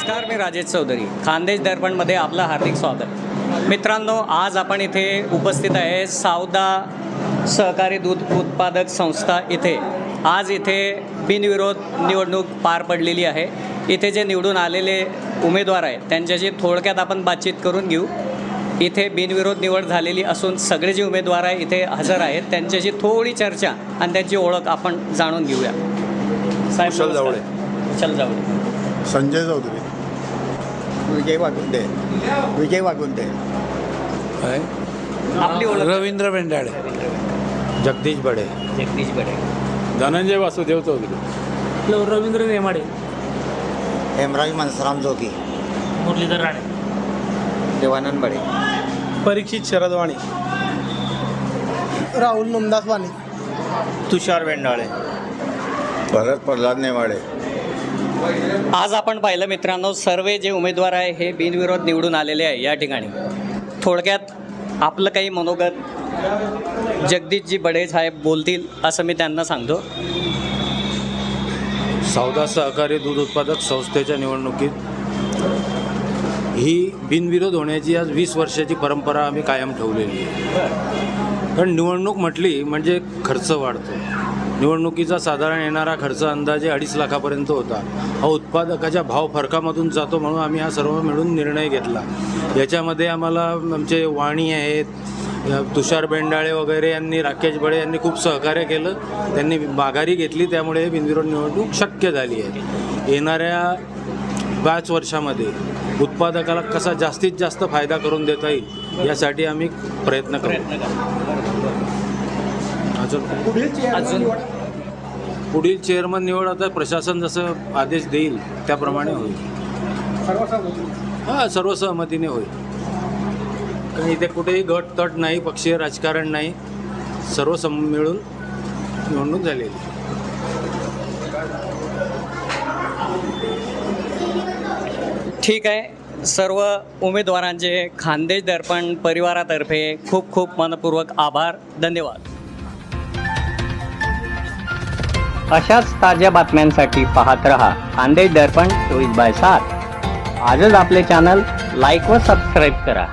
नमस्कार मी राजेश चौधरी. खानदेश दर्पणमध्ये आपलं हार्दिक स्वागत. मित्रांनो आज आपण इथे उपस्थित आहे सावदा सहकारी दूध उत्पादक संस्था इथे. आज इथे बिनविरोध निवडणूक पार पडलेली आहे. इथे जे निवडून आलेले उमेदवार आहेत त्यांच्याशी थोडक्यात आपण बातचीत करून घेऊ. इथे बिनविरोध निवड झालेली असून सगळे जे उमेदवार आहे इथे हजर आहेत. त्यांच्याशी थोडी चर्चा आणि त्यांची ओळख आपण जाणून घेऊया. साहेब कुशल. जावळे. कुशल जावळे. संजय चौधरी. विजय वागुंडे विजय वागुंडे आपली ओळख. रवींद्र बेंडाळे जगदीश बडे. जगदीश बडे. धनंजय वासुदेव चौधरी. रवींद्र नेमाडे. हेमराज मनसराम जोगी. मुरलीधर राणे. देवानंद बडे. परीक्षित शरदवाणी राहुल नमदास वाणी. तुषार बेंडाळे भरत प्रल्हाद नेवाडे आज आपण पाहिलं मित्रांनो सर्व जे उमेदवार आहे हे बिनविरोध निवडून आलेले आहे या ठिकाणी. थोडक्यात आपलं काही मनोगत जगदीशजी बडे साहेब बोलतील असं मी त्यांना सांगतो. सौदा सहकारी दूध उत्पादक संस्थेच्या निवडणुकीत ही बिनविरोध होण्याची आज वीस वर्षाची परंपरा आम्ही कायम ठेवलेली आहे. कारण निवडणूक म्हटली म्हणजे खर्च वाढतो. निवडणुकीचा साधारण येणारा खर्च अंदाजे अडीच लाखापर्यंत होता. हा उत्पादकाच्या भाव फरकामधून जातो म्हणून आम्ही हा सर्व मिळून निर्णय घेतला. याच्यामध्ये आम्हाला आमचे वाणी आहेत तुषार बेंडाळे वगैरे यांनी राकेश बळे यांनी खूप सहकार्य केलं. त्यांनी माघारी घेतली त्यामुळे हे बिनविरोध निवडणूक शक्य झाली आहे. येणाऱ्या पाच वर्षामध्ये उत्पादकाला कसा जास्तीत जास्त फायदा करून देता येईल यासाठी आम्ही प्रयत्न करू. अजून अजून पुढील चेअरमन निवड आता प्रशासन जसं आदेश देईल त्याप्रमाणे होईल. हां सर्वसहमतीने होईल. कारण इथे कुठेही गट तट नाही पक्षीय राजकारण नाही. सर्व सम मिळून निवडणूक झालेली. ठीक आहे. सर्व उमेदवारांचे खानदेश दर्पण परिवारातर्फे खूप खूप मनपूर्वक आभार. धन्यवाद. अशाच ताज्या बातम्यांसाठी पाहत रहा खानदेश दर्पण चोवीस बाय सात. आजच आपले चॅनल लाईक व सबस्क्राईब करा.